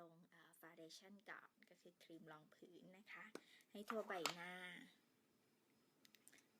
ลงฟาวเดชั่นก่อนก็คือครีมรองพื้นนะคะ ให้ทั่วใบหน้า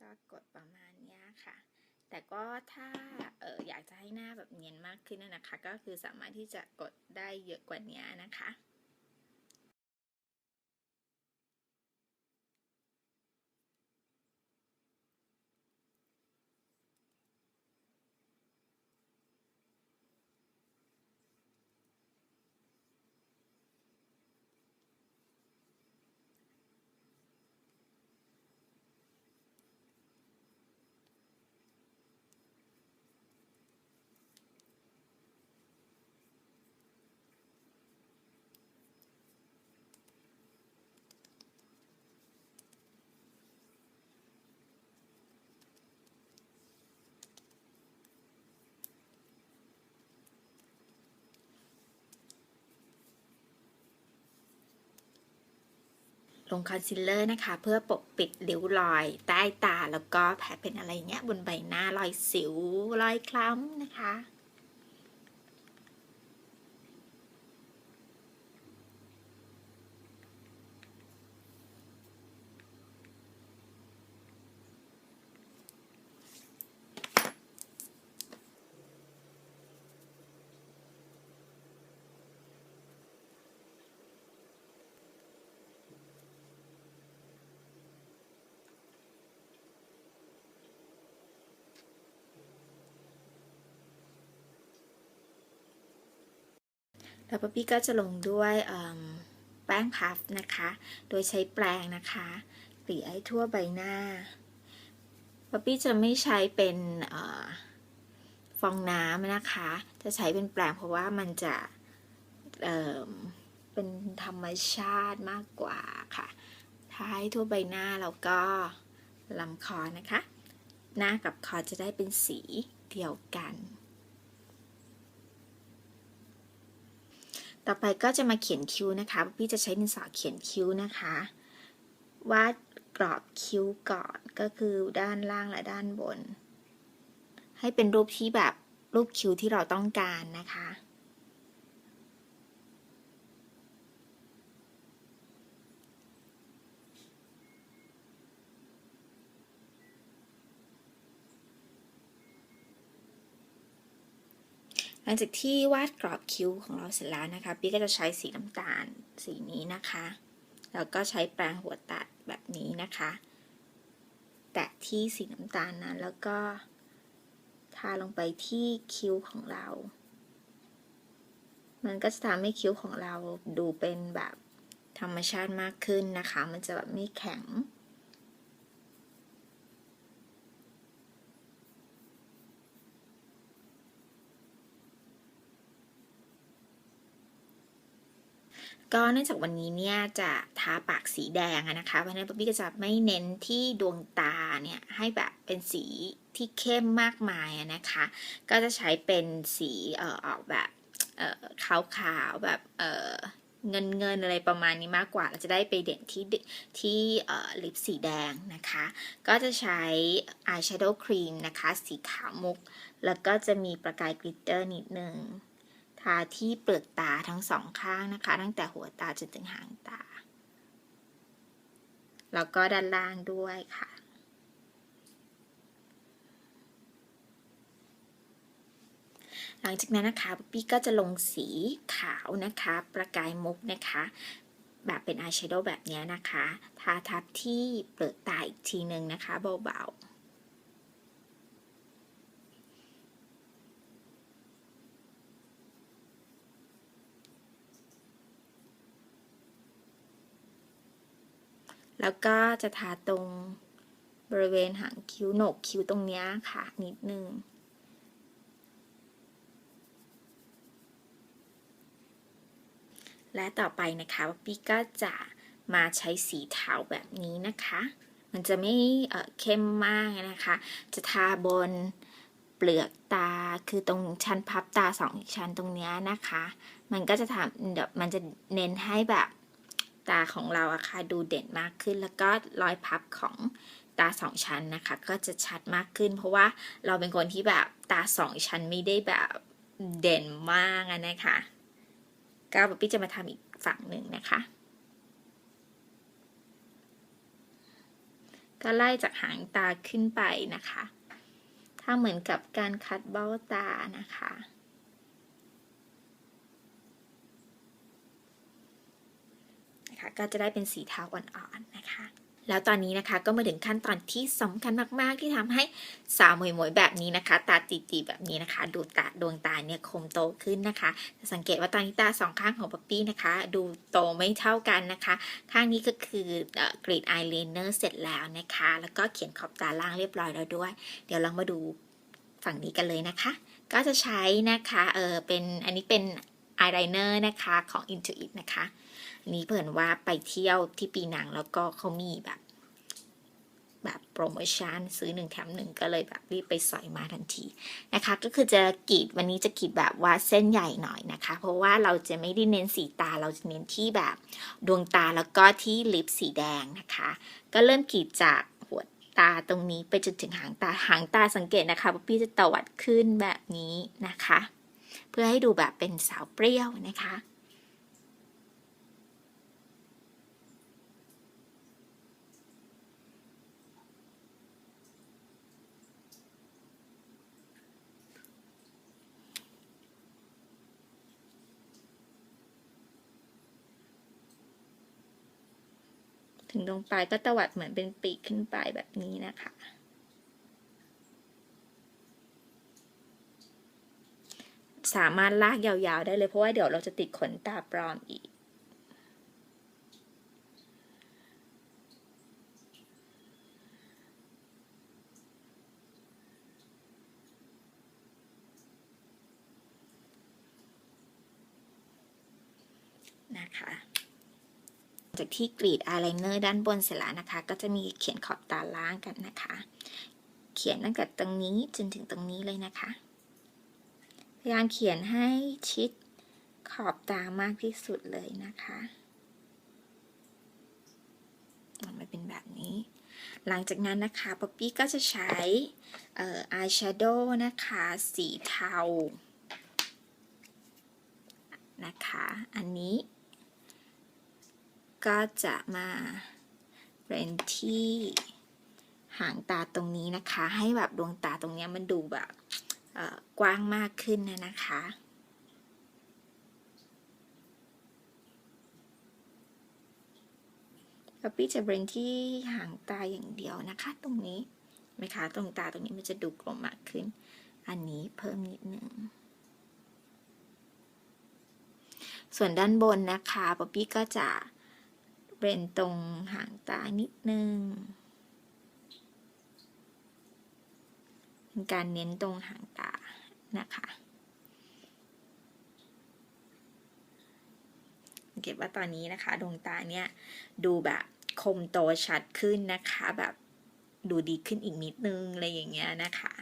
ก็กดประมาณนี้ค่ะ แต่ก็ถ้าเอออยากจะให้หน้าแบบเนียนมากขึ้นนะคะ ก็คือสามารถที่จะกดได้เยอะกว่านี้นะคะ ลงคอนซีลเลอร์นะคะ เพื่อปกปิดริ้วรอย ใต้ตาแล้วก็แผลเป็นอะไรเงี้ยบนใบหน้ารอยสิวรอยคล้ำนะคะ แล้วป๊อปปี้ก็จะลงด้วยแป้งพัฟนะคะ โดยใช้แปรงนะคะเกลี่ยให้ทั่วใบหน้าป๊อปปี้จะไม่ใช้เป็นอฟองน้ำนะคะ จะใช้เป็นแปรงเพราะว่ามันจะเเป็นธรรมชาติมากกว่าค่ะท้าให้ทั่วใบหน้าแล้วก็ลำคอนะคะ หน้ากับคอจะได้เป็นสีเดียวกัน ต่อไปก็จะมาเขียนคิ้วนะคะพี่จะใช้ดินสอเขียนคิ้วนะคะ วาดกรอบคิ้วก่อนก็คือด้านล่างและด้านบน ให้เป็นรูปที่แบบรูปคิ้วที่เราต้องการนะคะ หลังจากที่วาดกรอบคิ้วของเราเสร็จแล้วนะคะพี่ก็จะใช้สีน้ำตาลสีนี้นะคะ แล้วก็ใช้แปรงหัวตัดแบบนี้นะคะ แตะที่สีน้ำตาลนั้นแล้วก็ทาลงไปที่คิ้วของเรา มันก็จะทำให้คิ้วของเราดูเป็นแบบธรรมชาติมากขึ้นนะคะ มันจะแบบไม่แข็ง ก็เนื่องจากวันนี้เนี่ยจะทาปากสีแดงนะคะเพราะฉะนั้นป๊บบี้ก็จะไม่เน้นที่ดวงตาเนี่ยให้แบบเป็นสีที่เข้มมากมายนะคะ ก็จะใช้เป็นสีเอ่อออกแบบเอ่อขาวๆแบบเอ่อเงินเงินๆอะไรประมาณนี้มากกว่าเราจะได้ไปเด่นที่ที่ลิปสีแดงนะคะ ก็จะใช้อายแชโดว์ครีมนะคะ สีขาวมุก แล้วก็จะมีประกายกลิตเตอร์นิดนึงาที่เปลือกตาทั้งสองข้างนะคะ ตั้งแต่หัวตาจนถึงหางตา แล้วก็ด้านล่างด้วยค่ะ หลังจากนั้นนะคะพี่ก็จะลงสีขาวนะคะ ประกายมุกนะคะ แบบเป็นอายแชโดว์แบบนี้นะคะ ทาทับที่เปลือกตาอีกทีหนึ่งนะคะเบาๆ แล้วก็จะทาตรงบริเวณหางคิ้วโหนกคิ้วตรงนี้ค่ะ นิดนึง และต่อไปนะคะพี่ก็จะมาใช้สีเทาแบบนี้นะคะ มันจะไม่เเข้มมากนะคะ จะทาบนเปลือกตาคือตรงชั้นพับตาสองชั้นตรงนี้นะคะ มันก็จะทำเดี๋ยวมันจะเน้นให้แบบ ตาของเราอะค่ะดูเด่นมากขึ้น แล้วก็รอยพับของตาสองชั้นนะคะ ก็จะชัดมากขึ้น เพราะว่าเราเป็นคนที่แบบตาสองชั้นไม่ได้แบบเด่นมากนะคะก็ป๊อปปี้จะมาทำอีกฝั่งหนึ่งนะคะ ก็ไล่จากหางตาขึ้นไปนะคะ ถ้าเหมือนกับการคัดเบ้าตานะคะ นะคะ ก็จะได้เป็นสีเทาอ่อนๆนะคะ แล้วตอนนี้นะคะก็มาถึงขั้นตอนที่สำคัญมากๆ ที่ทำให้สาวหมวยๆแบบนี้นะคะ ตาตีๆแบบนี้นะคะ ดูตาดวงตาเนี่ยคมโตขึ้นนะคะจะสังเกตว่าตอนนี้ตาสองข้างของป๊อปปี้นะคะ ดูโตไม่เท่ากันนะคะ ข้างนี้ก็คือกรีดอายไลเนอร์เสร็จแล้วนะคะ แล้วก็เขียนขอบตาล่างเรียบร้อยแล้วด้วย เดี๋ยวลองมาดูฝั่งนี้กันเลยนะคะ ก็จะใช้นะคะ เออเป็น อันนี้เป็นอายไลเนอร์นะคะของ Intuit นะคะ นี้เผินว่าไปเที่ยวที่ปีหนังแล้วก็เขามีแบบ แบบโปรโมชั่นซื้อหนึ่งแถมหนึ่งก็เลยแบบรีบไปสอยมาทันทีนะคะ ก็คือจะกรีดวันนี้จะกรีดแบบว่าเส้นใหญ่หน่อยนะคะ เพราะว่าเราจะไม่ได้เน้นสีตาเราจะเน้นที่แบบดวงตาแล้วก็ที่ลิปสีแดงนะคะ ก็เริ่มกรีดจากหัวตาตรงนี้ไปจนถึงหางตาหางตาสังเกตนะคะว่าพี่จะตวัดขึ้นแบบนี้นะคะ เพื่อให้ดูแบบเป็นสาวเปรี้ยวนะคะ ถึงตรงปลายก็ตวัดเหมือนเป็นปีกขึ้นไปแบบนี้นะคะ สามารถลากยาวๆได้เลยเพราะว่าเดี๋ยวเราจะติดขนตาปลอมอีก นะคะ จากที่กรีดอายไลเนอร์ด้านบนเสร็จแล้วนะคะ ก็จะมีเขียนขอบตาล่างกันนะคะ เขียนตั้งแต่ตรงนี้จนถึงตรงนี้เลยนะคะ พยายามเขียนให้ชิดขอบตามากที่สุดเลยนะคะมันมาเป็นแบบนี้ หลังจากนั้นนะคะป๊อปปี้ก็จะใช้อายแชโดว์นะคะ สีเทา นะคะ อันนี้ ก็จะมาเป็นที่หางตาตรงนี้นะคะ ให้แบบดวงตาตรงนี้มันดูแบบกว้างมากขึ้นนะนะคะป๊อปปี้จะเบรนที่หางตาอย่างเดียวนะคะ ตรงนี้ไหมคะตรงตาตรงนี้มันจะดูกลมมากขึ้น อันนี้เพิ่มนิดนึงส่วนด้านบนนะคะป๊อปปี้ก็จะ เบรนตรงหางตานิดนึงเป็นการเน้นตรงหางตานะคะเกตว่าตอนนี้นะคะดวงตาเนี่ยดูแบบคมโตชัดขึ้นนะคะ แบบดูดีขึ้นอีกนิดนึงอะไรอย่างเงี้ยนะคะ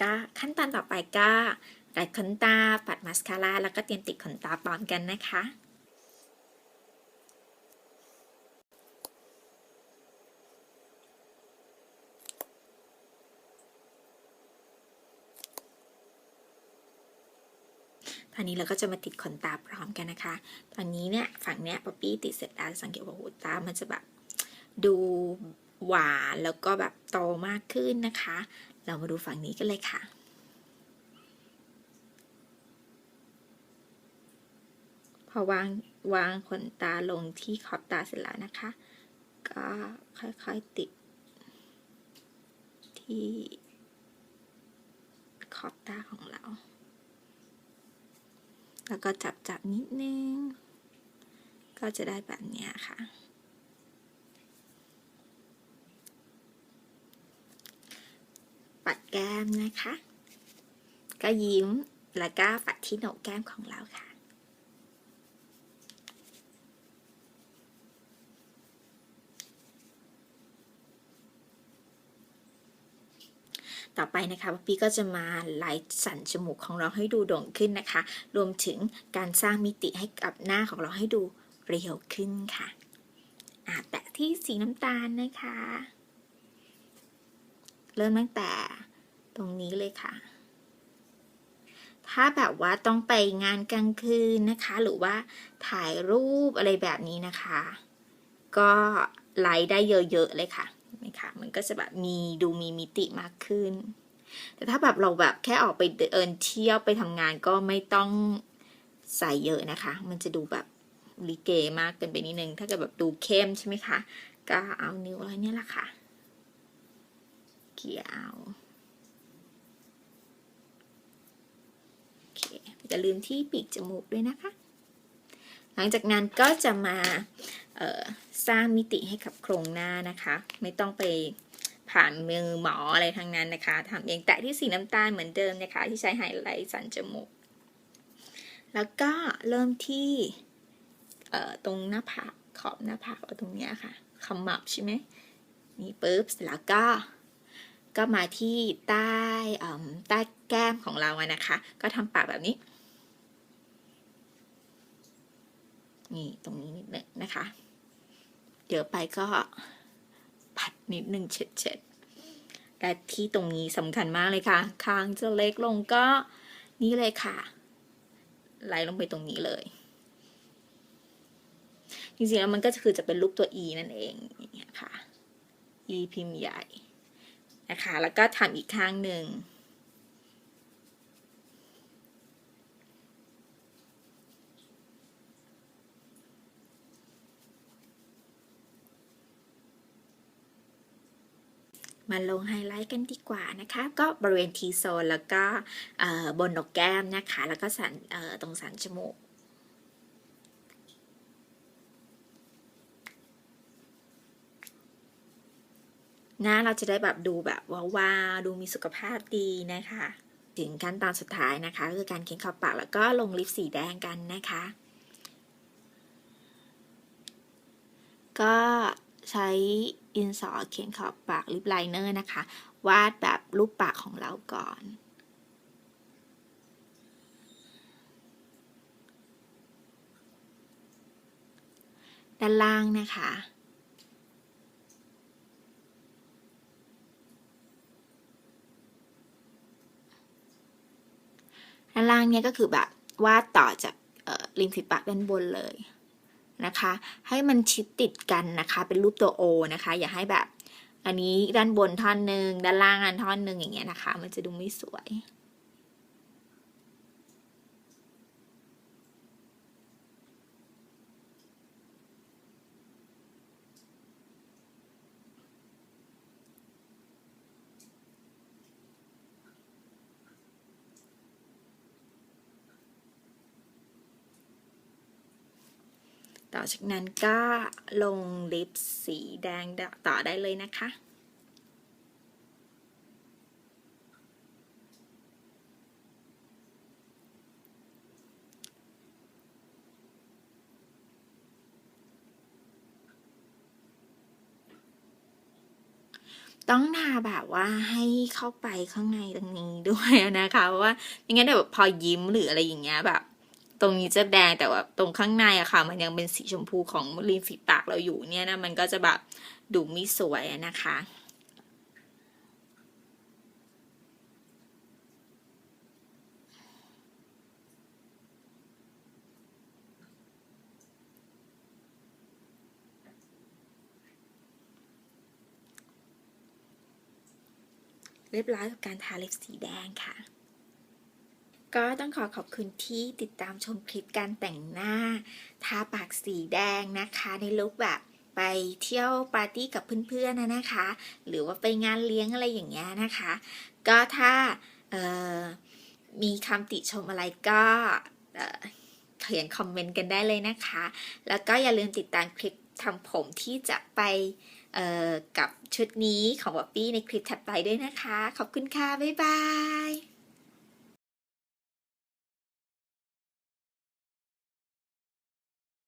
ก็ขั้นตอนต่อไปก็ดัดขนตาปัดมาสคาร่าแล้วก็เตรียมติดขนตาปลอมกันนะคะ ต อนนี้เราก็จะมาติดขนตาพร้อมกันนะคะ ตอนนี้เนี่ยฝั่งเนี้ยป๊อปปี้ติดเสร็จแล้วสังเกตว่าหูตามันจะแบบดูหวานแล้วก็แบบโตมากขึ้นนะคะ เรามาดูฝั่งนี้กันเลยค่ะพอวางวางขนตาลงที่ขอบตาเสร็จแล้วนะคะ ก็ค่อยๆติด ที่ขอบตาของเรา แล้วก็จับจับนิดนึง ก็จะได้แบบนี้ค่ะ ปัดแก้มนะคะ ก็ยิ้มแล้วก็ปัดที่โหนกแก้มของเราค่ะ ต่อไปนะคะป๊อปปี้ก็จะมาไลท์สันจมูกของเราให้ดูโด่งขึ้นนะคะ รวมถึงการสร้างมิติให้กับหน้าของเราให้ดูเรียวขึ้นค่ะอาแตะที่สีน้ำตาลนะคะ เริ่มตั้งแต่ตรงนี้เลยค่ะ ถ้าแบบว่าต้องไปงานกลางคืนนะคะ หรือว่าถ่ายรูปอะไรแบบนี้นะคะ ก็ไลท์ได้เยอะๆเลยค่ะ ไหมคะมันก็จะแบบมีดูมีมิติมากขึ้น แต่ถ้าแบบเราแบบแค่ออกไปเดินเที่ยวไปทำงานก็ไม่ต้องใส่เยอะนะคะ มันจะดูแบบลิเกมากเกินไปนิดนึง ถ้าเกิดแบบดูเข้มใช่ไหมคะ ก็เอานิ้วอะไรเนี่ยแหละค่ะ เกี่ยวโอเคอย่าลืมที่ปีกจมูกด้วยนะคะ หลังจากนั้นก็จะมาสร้างมิติให้กับโครงหน้านะคะ ไม่ต้องไปผ่านมือหมออะไรทั้งนั้นนะคะทำเองแตะที่สีน้ำตาลเหมือนเดิมนะคะ ที่ใช้ไฮไลท์สันจมูก แล้วก็เริ่มที่ตรงหน้าผากขอบหน้าผากตรงเนี้ยค่ะขมับใช่ไหมนี่ปุ๊บเสร็จแล้วก็ก็มาที่ใต้ใต้แก้มของเราอะนะคะ ก็ทำปากแบบนี้ นี่ตรงนี้นิดนึงนะคะ เดี๋ยวไปก็ผัดนิดนึงเช็ดๆและที่ตรงนี้สำคัญมากเลยค่ะ คางจะเล็กลงก็นี่เลยค่ะ ไหลลงไปตรงนี้เลย จริงๆแล้วมันก็คือจะเป็นรูปตัว E นั่นเองอย่างเงี้ยค่ะ E พิมพ์ใหญ่นะคะ แล้วก็ทำอีกข้างหนึ่ง มาลงไฮไลท์กันดีกว่านะคะ ก็บริเวณทีโซนแล้วก็บนหนกแก้มนะคะ แล้วก็สันตรงสันจมูกน้าเราจะได้แบบดูแบบว้าวๆดูมีสุขภาพดีนะคะ ถึงขั้นตอนสุดท้ายนะคะก็คือการเขียนขอบปากแล้วก็ลงลิปสีแดงกันนะคะ ก็ใช้ ดินสอเขียนขอบปากลิปไลเนอร์นะคะ วาดแบบรูปปากของเราก่อน ด้านล่างนะคะด้านล่างเนี่ยก็คือแบบวาดต่อจากออริมฝีปากด้านบนเลย นะคะ ให้มันชิดติดกันนะคะ เป็นรูปตัวโอนะคะ อย่าให้แบบ อันนี้ด้านบนท่อนหนึ่งด้านล่างอันท่อนหนึ่งอย่างเงี้ยนะคะ มันจะดูไม่สวย ต่อจากนั้นก็ลงลิปสีแดงต่อได้เลยนะคะ ต้องทาแบบว่าให้เข้าไปข้างในตรงนี้ด้วยนะคะ เพราะว่าไม่งั้นเดี๋ยวพอยิ้มหรืออะไรอย่างเงี้ยแบบ ตรงนี้จะแดงแต่ว่าตรงข้างในอะค่ะ มันยังเป็นสีชมพูของริมฝีปากเราอยู่เนี่ยนะมันก็จะแบบดูไม่สวยนะคะเรียบร้อยกับการทาเลิปสีแดงค่ะ ก็ต้องขอขอบคุณที่ติดตามชมคลิปการแต่งหน้า ทาปากสีแดงนะคะ ในลุคแบบไปเที่ยวปาร์ตี้กับเพื่อนๆนะนะคะ หรือว่าไปงานเลี้ยงอะไรอย่างเงี้ยนะคะ ก็ถ้ามีคำติชมอะไรก็เขียนคอมเมนต์กันได้เลยนะคะ แล้วก็อย่าลืมติดตามคลิปทำผมที่จะไปกับชุดนี้ของบ๊อบบี้ในคลิปถัดไปด้วยนะคะ ขอบคุณค่ะ บ๊ายบาย